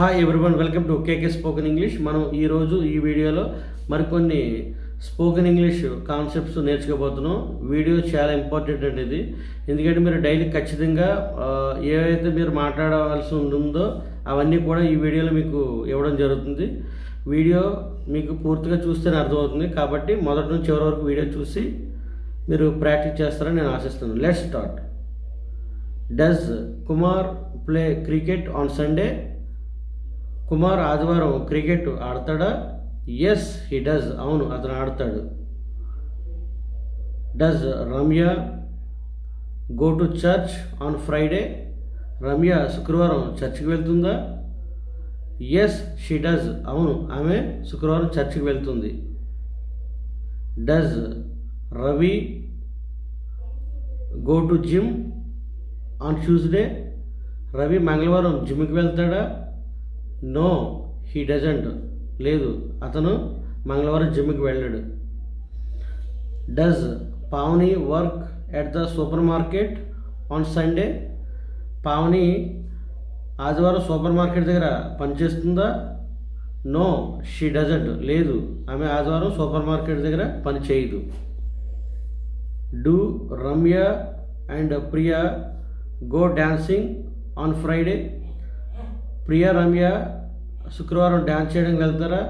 Hi everyone welcome to KK spoken English మనం ఈరోజు ఈ వీడియోలో మరికొన్ని స్పోకెన్ ఇంగ్లీష్ కాన్సెప్ట్స్ నేర్చుకోబోతున్నాం. వీడియో చాలా ఇంపార్టెంట్ అండి ఇది. ఎందుకంటే మీరు డైలీ ఖచ్చితంగా ఏవైతే మీరు మాట్లాడవలసి ఉంటుందో అవన్నీ కూడా ఈ వీడియోలో మీకు ఇవ్వడం జరుగుతుంది. వీడియో మీకు పూర్తిగా చూస్తేనే అర్థమవుతుంది. కాబట్టి మొదటి నుంచి చివరి వరకు వీడియో చూసి మీరు ప్రాక్టీస్ చేస్తారని నేను ఆశిస్తున్నాను. Let start does Kumar play cricket on Sunday Kumar ఆదివారం క్రికెట్ ఆడతాడా? ఎస్ హీ డస్ అవును అతను ఆడతాడు. Does Ramya go to church on Friday Ramya శుక్రవారం చర్చికి వెళ్తుందా? ఎస్ షీ డస్ అవును ఆమె శుక్రవారం చర్చికి వెళ్తుంది. Does Ravi go to gym on Tuesday Ravi మంగళవారం జిమ్కి వెళ్తాడా? No he doesn't. లేదు అతను మంగళవారం జిమ్కి వెళ్ళాడు. Does Pavani work at the supermarket on Sunday? Pavani ఆదివారం సూపర్ మార్కెట్ దగ్గర పనిచేస్తుందా? No she doesn't. లేదు ఆమె ఆదివారం సూపర్ మార్కెట్ దగ్గర పని చేయదు do Ramya and Priya go dancing on Friday? Priya Ramya శుక్రవారం డ్యాన్స్ చేయడానికి వెళ్తారా?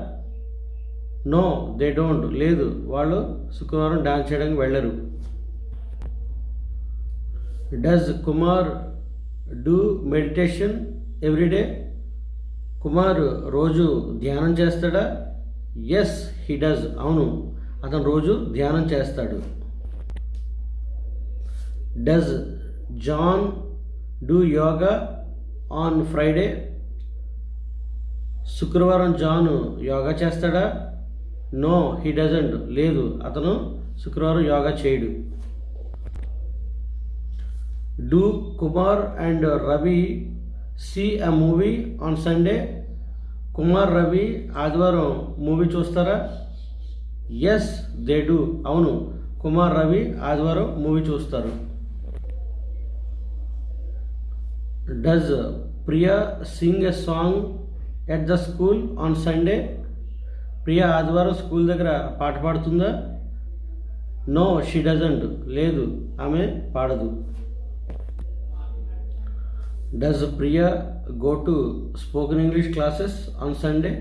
No they don't. లేదు వాళ్ళు శుక్రవారం డ్యాన్స్ చేయడానికి వెళ్ళరు. Does Kumar do meditation everyday Kumar రోజు ధ్యానం చేస్తాడా? ఎస్ హీ డస్ అవును అతను రోజు ధ్యానం చేస్తాడు. Does John do yoga on Friday శుక్రవారం జాన్ యోగా చేస్తాడా? No he doesn't. లేదు అతను శుక్రవారం యోగా చేయడు. Do Kumar and Ravi see a movie on Sunday. Kumar Ravi ఆదివారం మూవీ చూస్తారా? ఎస్ దే డూ అవును కుమార్ రవి ఆదివారం మూవీ చూస్తారు. Does Priya sing a song at the school on Sunday Priya ఆదివారం స్కూల్ దగ్గర పాట పాడుతుందా? నో షీ డజంట్ లేదు ఆమె పాడదు. Does Priya go to spoken English classes on Sunday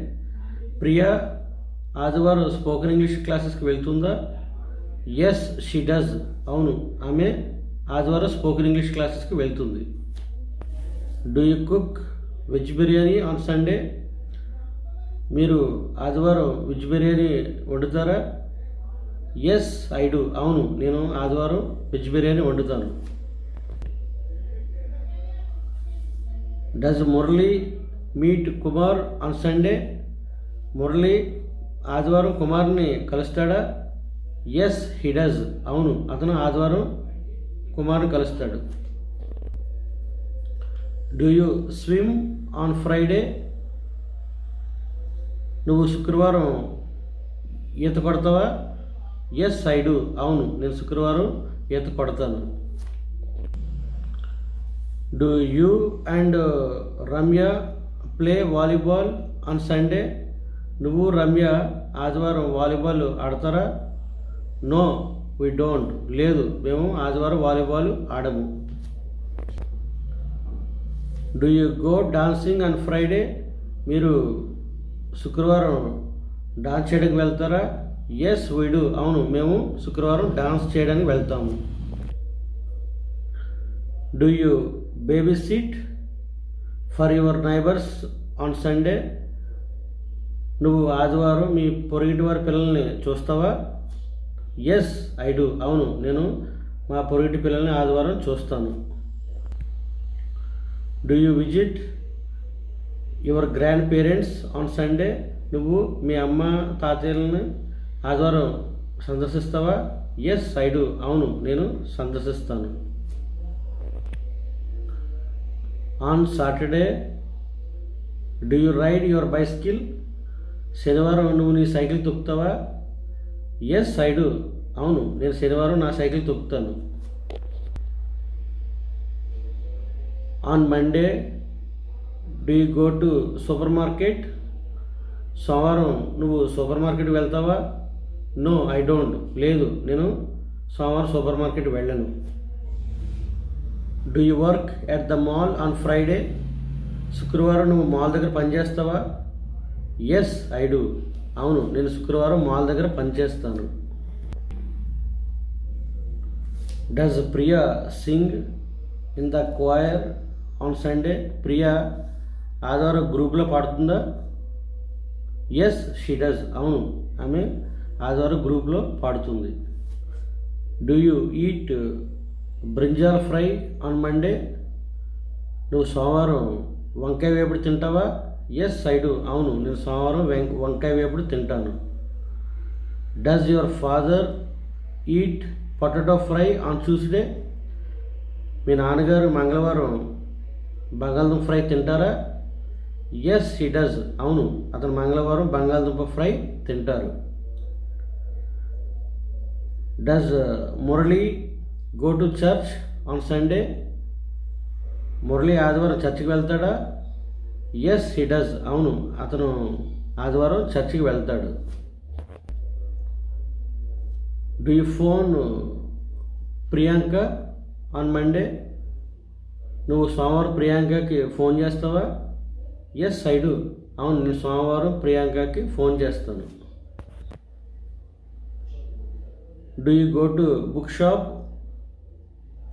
Priya ఆదివారం స్పోకెన్ ఇంగ్లీష్ క్లాసెస్కి వెళ్తుందా? ఎస్ షీ డస్ అవును ఆమె ఆదివారం స్పోకెన్ ఇంగ్లీష్ క్లాసెస్కి వెళ్తుంది. Do you cook veg biryani on Sunday. మీరు ఆదివారం వెజ్ బిర్యానీ వండుతారా? ఎస్ ఐ డూ అవును నేను ఆదివారం వెజ్ బిర్యానీ వండుతాను. Does Murali meet Kumar on Sunday Murali ఆదివారం కుమార్ని కలుస్తాడా? ఎస్ హీ డస్ అవును అతను ఆదివారం కుమార్ని కలుస్తాడు. Do you swim on Friday నువ్వు శుక్రవారం ఈత కొడతావా? ఎస్ ఐ డూ అవును నేను శుక్రవారం ఈత కొడతాను. Do you and Ramya play volleyball on Sunday నువ్వు రమ్య ఆదివారం వాలీబాల్ ఆడతారా? నో వీ డోంట్ లేదు మేము ఆదివారం volleyball ఆడము. Do you go dancing on Friday మీరు శుక్రవారం డాన్స్ చేయడానికి వెళ్తారా? ఎస్ వీడు అవును మేము శుక్రవారం డాన్స్ చేయడానికి వెళ్తాము. Do you babysit for your neighbours on Sunday నువ్వు ఆదివారం మీ పొరుగింటి వారి పిల్లల్ని చూస్తావా? ఎస్ ఐ డూ అవును నేను మా పొరుగింటి పిల్లల్ని ఆదివారం చూస్తాను. Do you visit your grandparents on Sunday నువ్వు మీ అమ్మ తాతయ్యలను ఆదివారం సందర్శిస్తావా? ఎస్ ఐ డూ అవును నేను సందర్శిస్తాను. On Saturday do you ride your bicycle శనివారం నువ్వు నీ సైకిల్ తొక్కుతావా? ఎస్ ఐ డూ అవును నేను శనివారం నా సైకిల్ తొక్కుతాను. On Monday do you go to supermarket సోమవారం నువ్వు సూపర్ మార్కెట్ వెళ్తావా? నో ఐ డోంట్ లేదు నేను సోమవారం సూపర్ మార్కెట్ వెళ్ళను. Do you work at the mall on Friday శుక్రవారం నువ్వు మాల్ దగ్గర పనిచేస్తావా? ఎస్ ఐ డూ అవును నేను శుక్రవారం మాల్ దగ్గర పనిచేస్తాను. Does Priya sing in the choir on Sunday. Priya ఆదివారం గ్రూప్లో పాడుతుందా? ఎస్ షీ డస్ అవును. ఆమె ఆదివారం గ్రూప్లో పాడుతుంది. Do you eat brinjal fry on Monday నువ్వు సోమవారం వంకాయ వేపుడు తింటావా? ఎస్ సైడు అవును నేను సోమవారం వంకాయ వేపుడు తింటాను. Does your father eat potato fry on Tuesday మీ నాన్నగారు మంగళవారం బంగాళదుంప ఫ్రై తింటారా? ఎస్ హీ డస్ అవును. అతను మంగళవారం బంగాళదుంప ఫ్రై తింటారు. Does uh, Murali go to church on Sunday Murali ఆదివారం చర్చికి వెళ్తాడా? ఎస్ హీ డస్ అవును. అతను ఆదివారం చర్చికి వెళ్తాడు. Do you phone Priyanka on Monday నువ్వు సోమవారం ప్రియాంకకి ఫోన్ చేస్తావా? ఎస్ సైడు అవును నేను సోమవారం ప్రియాంకకి ఫోన్ చేస్తాను. Do you go to book shop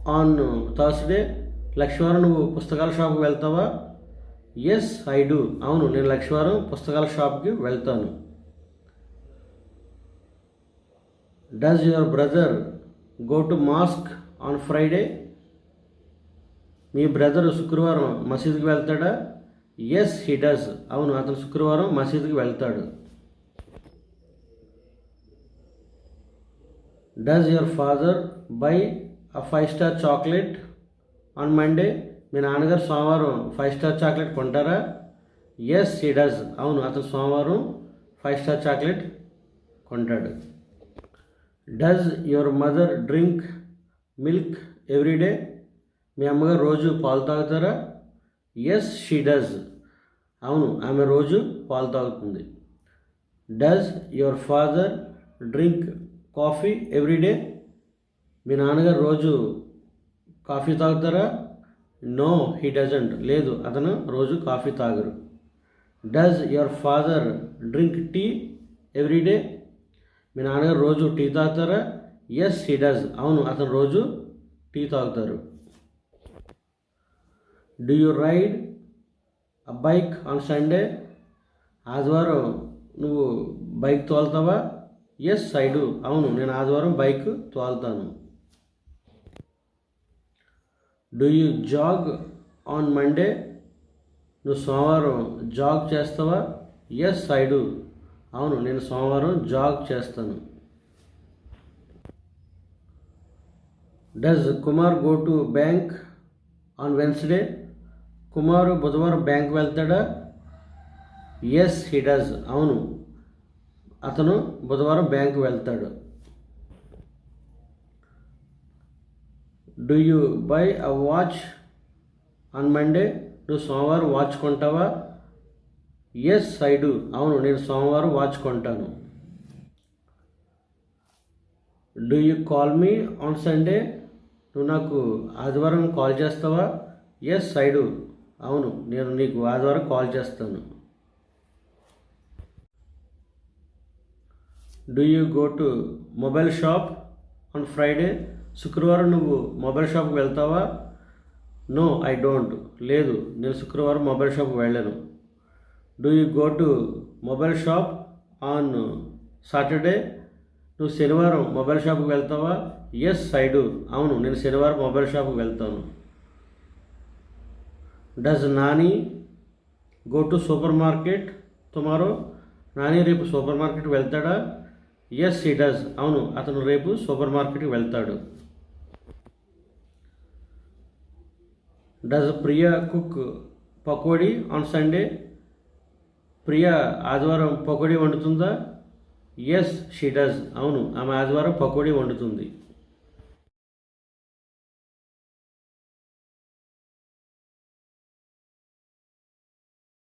on Thursday లక్ష్మీవారం నువ్వు పుస్తకాల షాప్కి వెళ్తావా? ఎస్ ఐ డూ అవును నేను లక్ష్మీవారం పుస్తకాల షాప్కి వెళ్తాను. Does your brother go to mosque on Friday me brother శుక్రవారం మసీదుకి వెళ్తాడా? ఎస్ హీ డస్ అవును అతను శుక్రవారం మసీదుకి వెళ్తాడు. Does your father buy a five star chocolate on Monday మీ నాన్నగారు సోమవారం ఫైవ్ స్టార్ చాక్లెట్ కొంటారా? ఎస్ హీ డస్ అవును అతను సోమవారం ఫైవ్ స్టార్ చాక్లెట్ కొంటాడు does your mother drink milk everyday మీ అమ్మగారు రోజు పాలు తాగుతారా? ఎస్ షీ డస్ అవును ఆమె రోజు పాలు తాగుతుంది. Does your father drink coffee everyday మీ నాన్నగారు రోజు కాఫీ తాగుతారా? నో హీ డజంట్ లేదు అతను రోజు కాఫీ తాగరు. Does your father drink tea everyday మీ నాన్నగారు రోజు టీ తాగుతారా? ఎస్ హీ డస్ అవును అతను రోజు టీ తాగుతారు. Do you ride a bike on Sunday ఆదివారం నువ్వు బైక్ తోలుతావా? ఎస్ ఐ డూ అవును నేను ఆదివారం bike తోలుతాను. Do you jog on Monday నువ్వు సోమవారం జాగ్ చేస్తావా? ఎస్ ఐ డూ అవును నేను సోమవారం జాగ్ చేస్తాను. Does Kumar go to bank on Wednesday Kumar బుధవారం బ్యాంకు వెళ్తాడా? ఎస్ హీ డస్ అవును. అతను బుధవారం బ్యాంకు వెళ్తాడు. Do you buy a watch on Monday నువ్వు సోమవారం వాచ్ కొంటావా? ఎస్ ఐ డూ అవును నేను సోమవారం వాచ్ కొంటాను. Do you call me on Sunday నువ్వు నాకు ఆదివారం కాల్ చేస్తావా? ఎస్ సైడు అవును నేను నీకు ఆదివారం కాల్ చేస్తాను. Do you go to mobile shop on Friday శుక్రవారం నువ్వు మొబైల్ షాప్కి వెళ్తావా? నో ఐ డోంట్ లేదు నేను శుక్రవారం మొబైల్ షాప్కి వెళ్ళను. Do you go to mobile shop on Saturday నువ్వు శనివారం మొబైల్ షాప్కి వెళ్తావా? ఎస్ ఐ డూ అవును నేను శనివారం మొబైల్ షాప్కి వెళ్తాను. Does Nani go to supermarket tomorrow Nani రేపు సూపర్ మార్కెట్కి వెళ్తాడా? ఎస్ ఈ డస్ అవును అతను రేపు సూపర్ మార్కెట్కి వెళ్తాడు. Does Priya cook pakodi on Sunday Priya ఆదివారం పకోడీ వండుతుందా? ఎస్ షీ డస్ అవును. ఆమె ఆదివారం పకోడీ వండుతుంది.